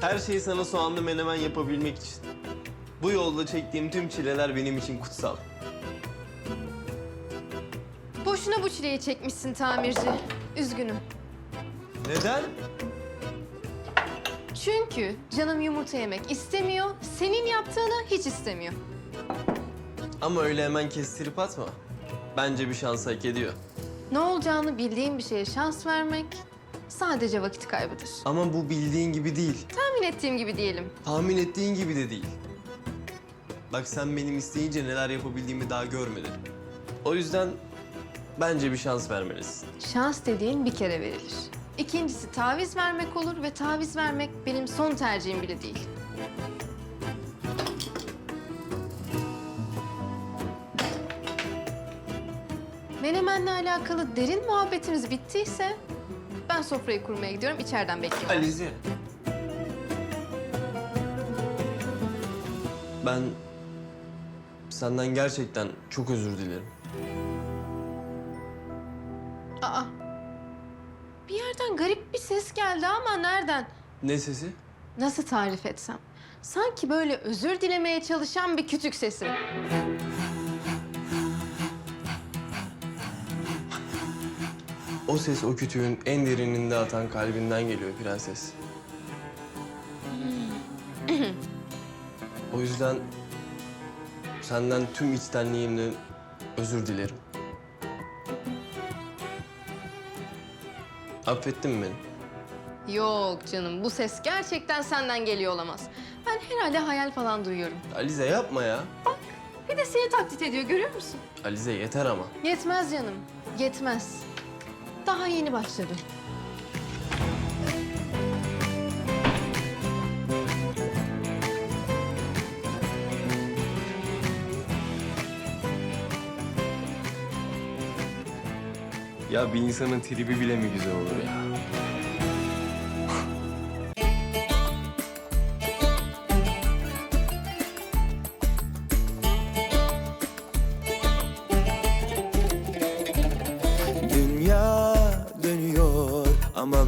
Her şeyi sana soğanlı menemen yapabilmek için. Bu yolda çektiğim tüm çileler benim için kutsal. Boşuna bu çileyi çekmişsin tamirci. Üzgünüm. Neden? Çünkü canım yumurta yemek istemiyor, senin yaptığını hiç istemiyor. Ama öyle hemen kestirip atma. Bence bir şans hak ediyor. Ne olacağını bildiğin bir şeye şans vermek sadece vakit kaybıdır. Ama bu bildiğin gibi değil. Tahmin ettiğim gibi diyelim. Tahmin ettiğin gibi de değil. Bak sen benim isteyince neler yapabildiğimi daha görmedin. O yüzden bence bir şans vermelisin. Şans dediğin bir kere verilir. İkincisi taviz vermek olur ve taviz vermek benim son tercihim bile değil. Menemenle alakalı derin muhabbetiniz bittiyse ben sofrayı kurmaya gidiyorum. içeriden bekliyorum. Alize. Ben senden gerçekten çok özür dilerim. Aa. Bir yerden garip bir ses geldi ama nereden? Ne sesi? Nasıl tarif etsem? Sanki böyle özür dilemeye çalışan bir kütük sesi. O ses o kütüğün en derininde atan kalbinden geliyor prenses. o yüzden senden tüm içtenliğimle özür dilerim. Affettin mi beni? Yok canım bu ses gerçekten senden geliyor olamaz. Ben herhalde hayal falan duyuyorum. Alize yapma ya. Bir de seni taklit ediyor görüyor musun? Alize yeter ama. Yetmez canım, yetmez. Daha yeni başladım. Ya bir insanın tribi bile mi güzel olur ya? I'm a